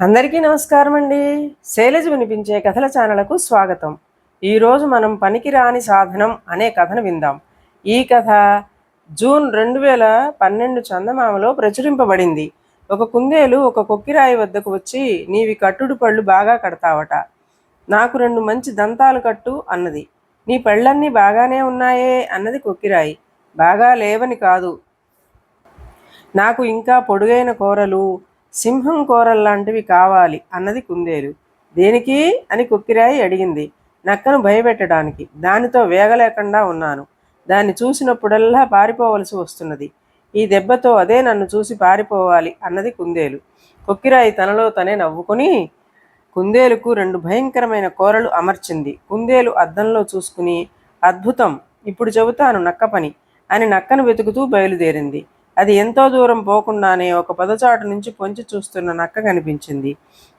అందరికీ నమస్కారం అండి. శైలజ వినిపించే కథల ఛానళ్ళకు స్వాగతం. ఈరోజు మనం పనికిరాని సాధనం అనే కథను విందాం. ఈ కథ జూన్ రెండు వేల పన్నెండు చందమామలో ప్రచురింపబడింది. ఒక కుందేలు ఒక కొక్కిరాయి వద్దకు వచ్చి నీవి కట్టుడు పళ్ళు బాగా కడతావట. నాకు రెండు మంచి దంతాలు కట్టు అన్నది. నీ పళ్ళన్నీ బాగానే ఉన్నాయే అన్నది కొక్కిరాయి. బాగా లేవని కాదు. నాకు ఇంకా పొడుగైన కూరలు సింహం కూరల్లాంటివి కావాలి అన్నది కుందేలు. దేనికి? అని కుక్కిరాయి అడిగింది. నక్కను భయపెట్టడానికి. దానితో వేగలేకుండా ఉన్నాను. దాన్ని చూసినప్పుడల్లా పారిపోవలసి వస్తున్నది. ఈ దెబ్బతో అదే నన్ను చూసి పారిపోవాలి అన్నది కుందేలు. కొక్కిరాయి తనలో తనే నవ్వుకొని కుందేలుకు రెండు భయంకరమైన కూరలు అమర్చింది. కుందేలు అద్దంలో చూసుకుని అద్భుతం! ఇప్పుడు చెబుతాను నక్క పని అని నక్కను వెతుకుతూ బయలుదేరింది. అది ఎంతో దూరం పోకుండానే ఒక పదచాటు నుంచి పొంచి చూస్తున్న నక్క కనిపించింది.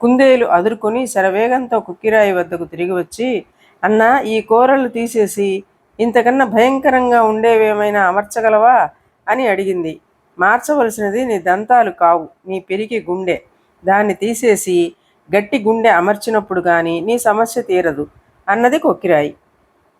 కుందేలు అదురుకొని శరవేగంతో కుక్కిరాయి వద్దకు తిరిగి వచ్చి అన్న ఈ కూరలు తీసేసి ఇంతకన్నా భయంకరంగా ఉండేవేమైనా అమర్చగలవా? అని అడిగింది. మార్చవలసినది నీ దంతాలు కావు నీ పెరిగి గుండె. దాన్ని తీసేసి గట్టి గుండె అమర్చినప్పుడు కానీ నీ సమస్య తీరదు అన్నది కొక్కిరాయి.